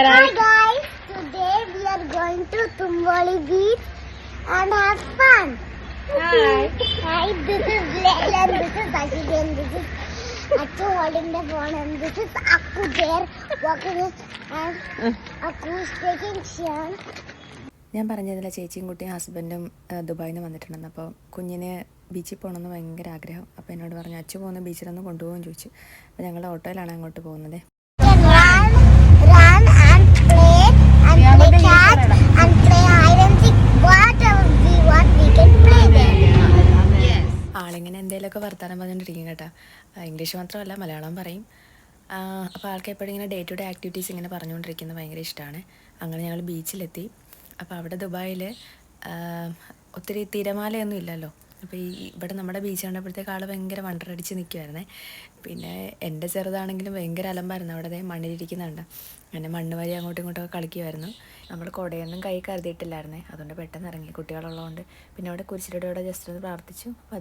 Hi guys, today we are going to Tumboli beach and have fun. Hi. Hi, this is Leila and this is Ashik and this is Achu holding the phone and this is Akku there walking and Akku is taking Shyam. ഞാൻ പറഞ്ഞതില്ല ചേച്ചിയും കുട്ടിയും ഹസ്ബൻഡും ദുബായിൽ നിന്ന് വന്നിട്ടുണ്ടെന്ന് അപ്പോൾ കുഞ്ഞിനെ ബീച്ചിൽ പോകണമെന്ന് ഭയങ്കര ആഗ്രഹം അപ്പോൾ എന്നോട് പറഞ്ഞു അച്ഛൻ പോകുന്ന ബീച്ചിലൊന്ന് കൊണ്ടുപോകാൻ ചോദിച്ചു അപ്പോൾ ഞങ്ങൾ ഓട്ടോയിലാണ് അങ്ങോട്ട് പോകുന്നത് എന്തെങ്കിലുമൊക്കെ വർത്താനം പറഞ്ഞുകൊണ്ടിരിക്കും കേട്ടോ. ഇംഗ്ലീഷ് മാത്രമല്ല മലയാളം പറയും. അപ്പോൾ ആൾക്ക് എപ്പോഴും ഇങ്ങനെ ഡേ ടു ഡേ ആക്ടിവിറ്റീസ് ഇങ്ങനെ പറഞ്ഞുകൊണ്ടിരിക്കുന്നത് ഭയങ്കര ഇഷ്ടമാണ് അങ്ങനെ ഞങ്ങൾ ബീച്ചിലെത്തി അപ്പോൾ അവിടെ ദുബായിൽ ഒത്തിരി തിരമാലയൊന്നും ഇല്ലല്ലോ. അപ്പോൾ ഈ ഇവിടെ നമ്മുടെ ബീച്ച് കണ്ടപ്പോഴത്തേക്ക് ആൾ ഭയങ്കര വണ്ടറടിച്ച് നിൽക്കുമായിരുന്നേ പിന്നെ എന്റെ ചെറുതാണെങ്കിലും ഭയങ്കര അലമ്പായിരുന്നു. അവിടെ അതേ മണ്ണിലിരിക്കുന്നുണ്ട്. അങ്ങനെ മണ്ണ് വരി അങ്ങോട്ടും ഇങ്ങോട്ടൊക്കെ കളിക്കുമായിരുന്നു നമ്മൾ കുടയൊന്നും കൈ കരുതിയിട്ടില്ലായിരുന്നേ. അതുകൊണ്ട് പെട്ടെന്ന് ഇറങ്ങി. കുട്ടികളുള്ളതുകൊണ്ട് പിന്നെ അവിടെ കുരിശിലൂടെ ജസ്റ്റ് ഒന്ന് പ്രാർത്ഥിച്ചു. അപ്പോൾ